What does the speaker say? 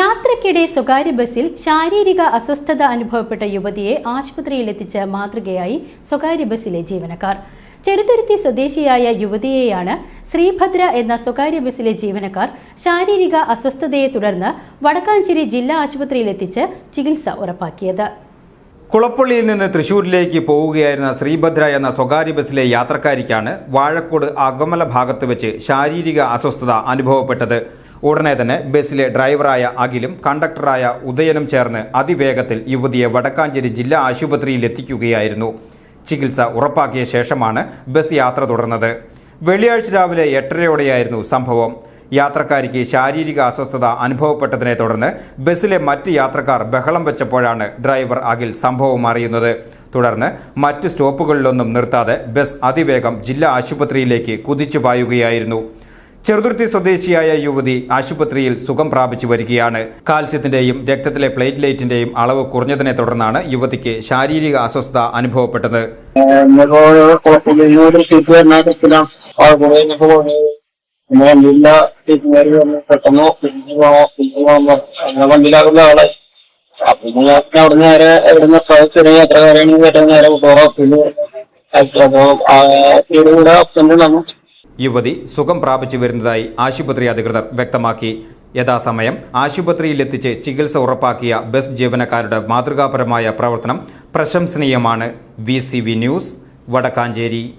യാത്രക്കിടെ സ്വകാര്യ ബസ്സിൽ ശാരീരിക അസ്വസ്ഥത അനുഭവപ്പെട്ട യുവതിയെ ആശുപത്രിയിലെത്തിച്ച മാതൃകയായി സ്വകാര്യ ബസ്സിലെ ജീവനക്കാർ. ചെറുതുരുത്തി സ്വദേശിയായ യുവതിയെയാണ് ശ്രീഭദ്ര എന്ന സ്വകാര്യ ബസ്സിലെ ജീവനക്കാർ ശാരീരിക അസ്വസ്ഥതയെ തുടർന്ന് വടക്കാഞ്ചേരി ജില്ലാ ആശുപത്രിയിലെത്തിച്ച് ചികിത്സ ഉറപ്പാക്കിയത്. കുളപ്പള്ളിയിൽ നിന്ന് തൃശൂരിലേക്ക് പോവുകയായിരുന്ന ശ്രീഭദ്ര എന്ന സ്വകാര്യ ബസ്സിലെ യാത്രക്കാരിക്കാണ് വാഴക്കോട് അകമല ഭാഗത്ത് വെച്ച് ശാരീരിക അസ്വസ്ഥത അനുഭവപ്പെട്ടത്. ഉടനെ തന്നെ ബസ്സിലെ ഡ്രൈവറായ അഖിലും കണ്ടക്ടറായ ഉദയനും ചേർന്ന് അതിവേഗത്തിൽ യുവതിയെ വടക്കാഞ്ചേരി ജില്ലാ ആശുപത്രിയിൽ എത്തിക്കുകയായിരുന്നു. ചികിത്സ ഉറപ്പാക്കിയ ശേഷമാണ് ബസ് യാത്ര തുടർന്നത്. വെള്ളിയാഴ്ച രാവിലെ എട്ടരയോടെയായിരുന്നു സംഭവം. യാത്രക്കാരിക്ക് ശാരീരിക അസ്വസ്ഥത അനുഭവപ്പെട്ടതിനെ തുടർന്ന് ബസ്സിലെ മറ്റ് യാത്രക്കാർ ബഹളം വെച്ചപ്പോഴാണ് ഡ്രൈവർ അഖിൽ സംഭവം അറിയുന്നത്. തുടർന്ന് മറ്റ് സ്റ്റോപ്പുകളിലൊന്നും നിർത്താതെ ബസ് അതിവേഗം ജില്ലാ ആശുപത്രിയിലേക്ക് കുതിച്ചു പായുകയായിരുന്നു. ചെറുതുരുത്തി സ്വദേശിയായ യുവതി ആശുപത്രിയിൽ സുഖം പ്രാപിച്ചു വരികയാണ്. കാൽസ്യത്തിന്റെയും രക്തത്തിലെ പ്ലേറ്റ്ലേറ്റിന്റെയും അളവ് കുറഞ്ഞതിനെ തുടർന്നാണ് യുവതിക്ക് ശാരീരിക അസ്വസ്ഥത അനുഭവപ്പെട്ടത്. യുവതി സുഖം പ്രാപിച്ചു വരുന്നതായി ആശുപത്രി അധികൃതർ വ്യക്തമാക്കി. യഥാസമയം ആശുപത്രിയിലെത്തിച്ച് ചികിത്സ ഉറപ്പാക്കിയ ബസ് ജീവനക്കാരുടെ മാതൃകാപരമായ പ്രവർത്തനം പ്രശംസനീയമാണ്. V news Vadakkancherry.